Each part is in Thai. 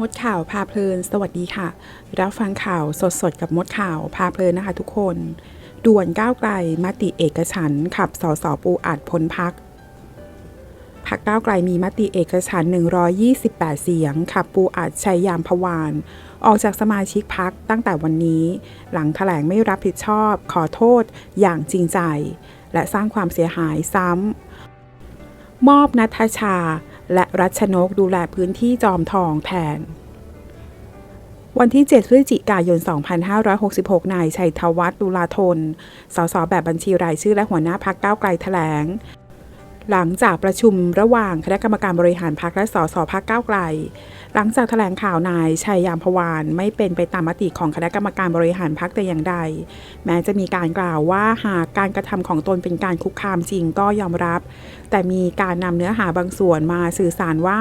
มดข่าวพาเพลิน สวัสดีค่ะ รับฟังข่าวสดๆ กับมดข่าวพาเพลินนะคะทุกคน ด่วนก้าวไกลมติเอกฉันขับสสปูอัดพ้นพักพักก้าวไกลมีมติเอกฉัน 128 เสียง ขับปูอัดชัยยามพวาน ออกจากสมาชิกพักตั้งแต่วันนี้ หลังแถลงไม่รับผิดชอบ ขอโทษอย่างจริงใจ และสร้างความเสียหายซ้ำมอบนัทชา และรัชนกดูแลพื้นที่จอมทองแทน วันที่ 7 พฤศจิกายน 2566 นายชัยธวัฒน์ดุลาธน สสแบบบัญชีรายชื่อและหัวหน้าพักก้าวไกลแถลง หลังจากประชุมระหว่างคณะกรรมการบริหารพักและสสพักก้าวไกล หลังจากแถลงข่าวนายชัยยามพวานไม่เป็นไปตามมติของคณะกรรมการบริหารพักแต่อย่างใด แม้จะมีการกล่าวว่าหากการกระทำของตนเป็นการคุกคามจริงก็ยอมรับ แต่มีการนำเนื้อหาบางส่วนมาสื่อสารว่า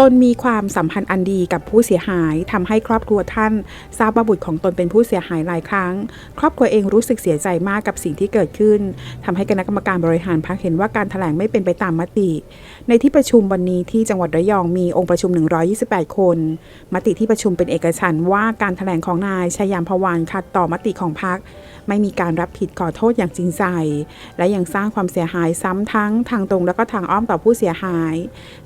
ตนมีความสัมพันธ์อันดีกับผู้เสียหายทำให้ครอบครัวท่าน ทราบว่าบุตรของตนเป็นผู้เสียหายหลายครั้ง ครอบครัวเองรู้สึกเสียใจมากกับสิ่งที่เกิดขึ้นทำให้คณะกรรมการบริหารพรรคเห็นว่าการถแถลงไม่เป็นไปตามมติ ในที่ประชุมวันนี้ที่จังหวัดระยองมีองค์ประชุม 128 คน มติที่ประชุมเป็นเอกฉันว่าการถแถลงของนายชัยยามพวานขัดต่อมติของพรรคไม่มีการรับผิดขอโทษอย่างจริงใจ และยังสร้างความเสียหายซ้ำทั้งทางตรงและก็ทางอ้อมต่อผู้เสียหาย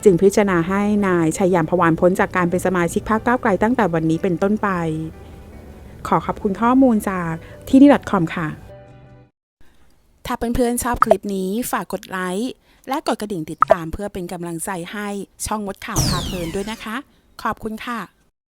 จึงพิจารณาให้นายายชัยยามพวานพ้นจากการเป็นสมาชิกพรรคก้าวไกลตั้งแต่วันนี้เป็นต้นไป ขอขอบคุณข้อมูลจากที่นี่ .com ค่ะ ถ้าเพื่อนๆชอบคลิปนี้ฝากกดไลค์และกดกระดิ่งติดตามเพื่อเป็นกำลังใจให้ช่องมดข่าวพาเพลินด้วยนะคะ ขอบคุณค่ะ